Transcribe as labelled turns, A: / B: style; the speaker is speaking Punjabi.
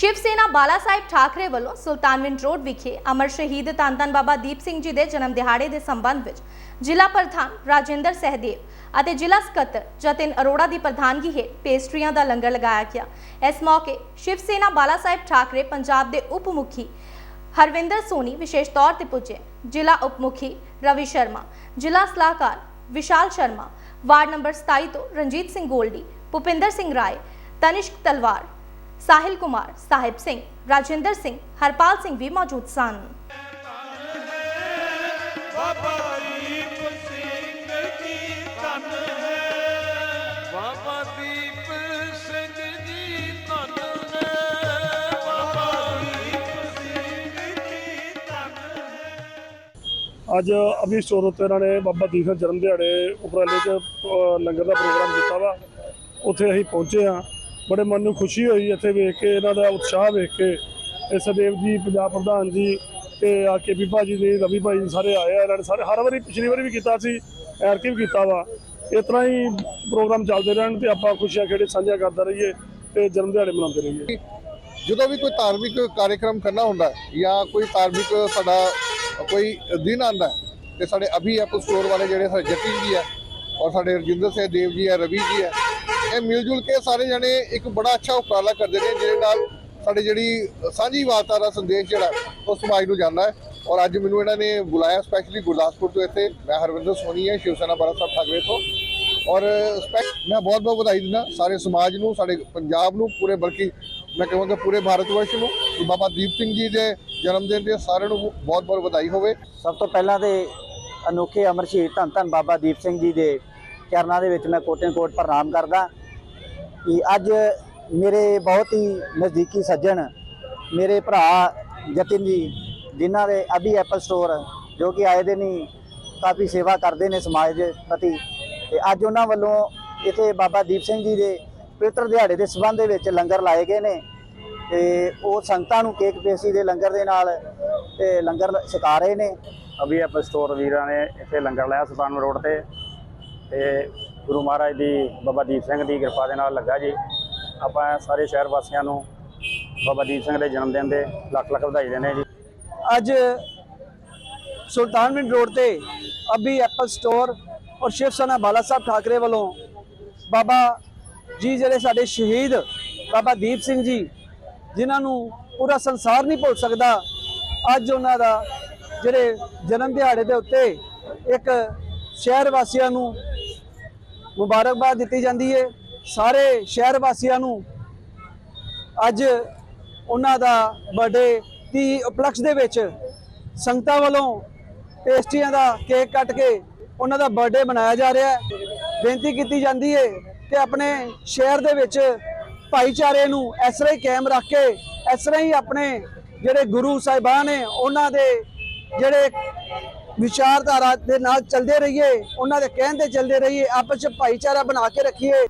A: ਸ਼ਿਵ ਸੈਨਾ ਬਾਲਾ ਸਾਹਿਬ ਠਾਕਰੇ ਵੱਲੋਂ ਸੁਲਤਾਨਵਿੰਡ ਰੋਡ ਵਿਖੇ ਅਮਰ ਸ਼ਹੀਦ ਧੰਨ ਧੰਨ ਬਾਬਾ ਦੀਪ ਸਿੰਘ ਜੀ ਦੇ ਜਨਮ ਦਿਹਾੜੇ ਦੇ ਸੰਬੰਧ ਵਿੱਚ ਜ਼ਿਲ੍ਹਾ ਪ੍ਰਧਾਨ ਰਾਜਿੰਦਰ ਸਹਿਦੇਵ ਅਤੇ ਜ਼ਿਲ੍ਹਾ ਸਕੱਤਰ ਜਤਿਨ ਅਰੋੜਾ ਦੀ ਪ੍ਰਧਾਨਗੀ ਹੇਠ ਪੇਸਟਰੀਆਂ ਦਾ ਲੰਗਰ ਲਗਾਇਆ ਗਿਆ। ਇਸ ਮੌਕੇ ਸ਼ਿਵ ਸੈਨਾ ਬਾਲਾ ਸਾਹਿਬ ਠਾਕਰੇ ਪੰਜਾਬ ਦੇ ਉਪ ਮੁਖੀ ਹਰਵਿੰਦਰ ਸੋਨੀ ਵਿਸ਼ੇਸ਼ ਤੌਰ ਤੇ ਪੁੱਜੇ। ਜ਼ਿਲ੍ਹਾ ਉਪ ਮੁਖੀ ਰਵੀ ਸ਼ਰਮਾ, ਜ਼ਿਲ੍ਹਾ ਸਲਾਹਕਾਰ ਵਿਸ਼ਾਲ ਸ਼ਰਮਾ, ਵਾਰਡ ਨੰਬਰ 27 ਤੋਂ ਰਣਜੀਤ ਸਿੰਘ ਗੋਲਡੀ, ਭੁਪਿੰਦਰ ਸਿੰਘ ਰਾਏ, ਤਨਿਸ਼ਕ ਤਲਵਾਰ ਸਾਹਿਲ ਕੁਮਾਰ ਸਾਹਿਬ ਸਿੰਘ ਰਾਜਿੰਦਰ ਸਿੰਘ ਹਰਪਾਲ ਸਿੰਘ ਵੀ ਮੌਜੂਦ ਸਨ।
B: ਬਾਬਾ ਦੀਪ ਸਿੰਘ ਜੀ ਧਨ ਹੈ। ਬਾਬਾ ਦੀਪ ਸਿੰਘ ਜੀ ਧਨ ਹੈ। ਬਾਬਾ ਦੀਪ ਸਿੰਘ ਜੀ ਧਨ ਹੈ।
C: ਅੱਜ ਅਭੀ ਸਟੋਰ ਉੱਤੇ ਇਹਨਾਂ ਨੇ ਬਾਬਾ ਦੀਪ ਸਿੰਘ ਜਨਮ ਦਿਹਾੜੇ ਉਪਰਾਲੇ 'ਚ ਲੰਗਰ ਦਾ ਪ੍ਰੋਗਰਾਮ ਕੀਤਾ ਵਾ। ਉੱਥੇ ਅਸੀਂ ਪਹੁੰਚੇ ਆ ਬੜੇ ਮਨ ਨੂੰ ਖੁਸ਼ੀ ਹੋਈ ਇੱਥੇ ਵੇਖ ਕੇ, ਇਹਨਾਂ ਦਾ ਉਤਸ਼ਾਹ ਵੇਖ ਕੇ ਇਹ ਸਦੇਵ ਜੀ, ਪੰਜਾਬ ਪ੍ਰਧਾਨ ਜੀ ਤੇ ਆ ਕੇ ਕੇਪੀ ਭਾਜੀ ਦੇ ਰਵੀ ਭਾਈ ਜੀ ਸਾਰੇ ਆਏ ਆ, ਇਹਨਾਂ ਨੇ ਸਾਰੇ ਹਰ ਵਾਰੀ ਪਿਛਲੀ ਵਾਰੀ ਵੀ ਕੀਤਾ ਸੀ ਐਰਕੀ ਵੀ ਕੀਤਾ ਵਾ। ਇਸ ਤਰ੍ਹਾਂ ਹੀ ਪ੍ਰੋਗਰਾਮ ਚੱਲਦੇ ਰਹਿਣ ਤੇ ਆਪਾਂ ਖੁਸ਼ੀਆਂ ਖੇੜੇ ਸਾਂਝਾ ਕਰਦੇ ਰਹੀਏ ਤੇ ਜਨਮ ਦਿਹਾੜੇ ਮਨਾਉਂਦੇ ਰਹੀਏ।
D: ਜਦੋਂ ਵੀ ਕੋਈ ਧਾਰਮਿਕ ਕਾਰਜਕ੍ਰਮ ਕਰਨਾ ਹੁੰਦਾ ਜਾਂ ਕੋਈ ਧਾਰਮਿਕ ਸਾਡਾ ਕੋਈ ਦਿਨ ਆਂਦਾ ਹੈ ਤੇ ਸਾਡੇ ਅਭੀ ਐਪਲ ਸਟੋਰ ਵਾਲੇ ਜਿਹੜੇ ਸਾਡੇ ਜਤਿਨ ਜੀ ਹੈ ਔਰ ਸਾਡੇ ਰਜਿੰਦਰ ਸਿੰਘ ਦੇਵ ਜੀ ਹੈ, ਰਵੀ ਜੀ ਹੈ ਇਹ ਮਿਲ ਜੁਲ ਕੇ ਸਾਰੇ ਜਣੇ ਇੱਕ ਬੜਾ ਅੱਛਾ ਉਪਰਾਲਾ ਕਰਦੇ ਨੇ, ਜਿਹਦੇ ਨਾਲ ਸਾਡੀ ਜਿਹੜੀ ਸਾਂਝੀ ਵਾਰਤਾ ਦਾ ਸੰਦੇਸ਼ ਜਿਹੜਾ, ਉਹ ਸਮਾਜ ਨੂੰ ਜਾਂਦਾ ਹੈ। ਔਰ ਅੱਜ ਮੈਨੂੰ ਇਹਨਾਂ ਨੇ ਬੁਲਾਇਆ ਸਪੈਸ਼ਲੀ ਗੁਰਦਾਸਪੁਰ ਤੋਂ ਇੱਥੇ। ਮੈਂ ਹਰਵਿੰਦਰ ਸੋਨੀ ਹੈ, ਸ਼ਿਵ ਸੈਨਾ ਬਾਰਾ ਸਾਹਿਬ ਠਾਕਰੇ ਤੋਂ। ਔਰ ਸਪੈਸ਼ਲ ਮੈਂ ਬਹੁਤ ਬਹੁਤ ਵਧਾਈ ਦਿੰਦਾ ਸਾਰੇ ਸਮਾਜ ਨੂੰ, ਸਾਡੇ ਪੰਜਾਬ ਨੂੰ, ਪੂਰੇ ਬਲਕਿ ਮੈਂ ਕਹਾਂਗਾ ਪੂਰੇ ਭਾਰਤ ਵਰਸ਼ ਨੂੰ ਬਾਬਾ ਦੀਪ ਸਿੰਘ ਜੀ ਦੇ ਜਨਮ ਦਿਨ ਤੇ ਸਾਰਿਆਂ ਨੂੰ ਬਹੁਤ ਬਹੁਤ ਵਧਾਈ ਹੋਵੇ।
E: ਸਭ ਤੋਂ ਪਹਿਲਾਂ ਤੇ ਅਨੋਖੇ ਅਮਰ ਸ਼ਹੀਦ ਧੰਨ ਧੰਨ ਬਾਬਾ ਦੀਪ ਸਿੰਘ ਜੀ ਦੇ ਚਰਨਾਂ ਦੇ ਵਿੱਚ ਮੈਂ ਕੋਟੇ ਕੋਟ ਪ੍ਰਣਾਮ ਕਰਦਾ। ਕਿ ਅੱਜ ਮੇਰੇ ਬਹੁਤ ਹੀ ਨਜ਼ਦੀਕੀ ਸੱਜਣ, ਮੇਰੇ ਭਰਾ ਜਤਿਨ ਜੀ, ਜਿਨ੍ਹਾਂ ਦੇ ਅਭੀ ਐਪਲ ਸਟੋਰ ਜੋ ਕਿ ਆਏ ਦਿਨ ਹੀ ਕਾਫੀ ਸੇਵਾ ਕਰਦੇ ਨੇ ਸਮਾਜ ਦੇ ਪ੍ਰਤੀ, ਤੇ ਅੱਜ ਉਹਨਾਂ ਵੱਲੋਂ ਇੱਥੇ ਬਾਬਾ ਦੀਪ ਸਿੰਘ ਜੀ ਦੇ ਪਵਿੱਤਰ ਦਿਹਾੜੇ ਦੇ ਸਬੰਧ ਦੇ ਵਿੱਚ ਲੰਗਰ ਲਾਏ ਗਏ ਨੇ, ਤੇ ਉਹ ਸੰਗਤਾਂ ਨੂੰ ਕੇਕ ਪੇਸੀ ਦੇ ਲੰਗਰ ਦੇ ਨਾਲ, ਤੇ ਲੰਗਰ ਛਕਾ ਰਹੇ ਨੇ।
F: ਅਭੀ ਐਪਲ ਸਟੋਰ ਵੀਰਾਂ ਨੇ ਇੱਥੇ ਲੰਗਰ ਲਾਇਆ ਸੁਲਤਾਨ ਰੋਡ ਤੇ ਤੇ ਗੁਰੂ ਮਹਾਰਾਜ ਦੀ ਬਾਬਾ ਦੀਪ ਸਿੰਘ ਦੀ ਕਿਰਪਾ ਦੇ ਨਾਲ ਲੱਗਾ ਜੀ। ਆਪਾਂ ਸਾਰੇ ਸ਼ਹਿਰ ਵਾਸੀਆਂ ਨੂੰ ਬਾਬਾ ਦੀਪ ਸਿੰਘ ਦੇ ਜਨਮ ਦਿਨ ਦੇ ਲੱਖ ਲੱਖ ਵਧਾਈ ਦਿੰਦੇ ਹਾਂ ਜੀ।
G: ਅੱਜ ਸੁਲਤਾਨਵਿੰਡ ਰੋਡ ਤੇ ਅਭੀ ਐਪਲ ਸਟੋਰ ਔਰ ਸ਼ਿਵ ਸੈਨਾ ਬਾਲਾ ਸਾਹਿਬ ਠਾਕਰੇ ਵੱਲੋਂ ਬਾਬਾ ਜੀ ਜਿਹੜੇ ਸਾਡੇ ਸ਼ਹੀਦ ਬਾਬਾ ਦੀਪ ਸਿੰਘ ਜੀ, ਜਿਨ੍ਹਾਂ ਨੂੰ ਪੂਰਾ ਸੰਸਾਰ ਨਹੀਂ ਭੁੱਲ ਸਕਦਾ, ਅੱਜ ਉਹਨਾਂ ਦਾ ਜਿਹੜੇ ਜਨਮ ਦਿਹਾੜੇ ਦੇ ਉੱਤੇ ਇੱਕ ਸ਼ਹਿਰ ਵਾਸੀਆਂ ਨੂੰ ਮੁਬਾਰਕਬਾਦ ਦਿੱਤੀ ਜਾਂਦੀ ਹੈ ਸਾਰੇ ਸ਼ਹਿਰ ਵਾਸੀਆਂ ਨੂੰ ਅੱਜ ਉਹਨਾਂ ਦਾ ਬਰਥਡੇ ਦੀ ਉਪਲਕਸ਼ ਦੇ ਵਿੱਚ ਸੰਗਤਾਂ ਵੱਲੋਂ ਪੇਸਟਰੀਆਂ ਦਾ ਕੇਕ ਕੱਟ ਕੇ ਉਹਨਾਂ ਦਾ ਬਰਥਡੇ ਮਨਾਇਆ ਜਾ ਰਿਹਾ ਹੈ। ਬੇਨਤੀ ਕੀਤੀ ਜਾਂਦੀ ਹੈ ਕਿ ਆਪਣੇ ਸ਼ਹਿਰ ਦੇ ਵਿੱਚ ਭਾਈਚਾਰੇ ਨੂੰ ਇਸ ਤਰ੍ਹਾਂ ਹੀ ਕਾਇਮ ਰੱਖ ਕੇ, ਇਸ ਤਰ੍ਹਾਂ ਹੀ ਆਪਣੇ ਜਿਹੜੇ ਗੁਰੂ ਸਾਹਿਬਾਨ ਨੇ, ਉਹਨਾਂ ਦੇ ਜਿਹੜੇ ਵਿਚਾਰਧਾਰਾ ਦੇ ਨਾਲ ਚੱਲਦੇ ਰਹੀਏ, ਉਹਨਾਂ ਦੇ ਕਹਿਣ ਤੇ ਚੱਲਦੇ ਰਹੀਏ, ਆਪਸ ਵਿੱਚ ਭਾਈਚਾਰਾ ਬਣਾ ਕੇ ਰੱਖੀਏ।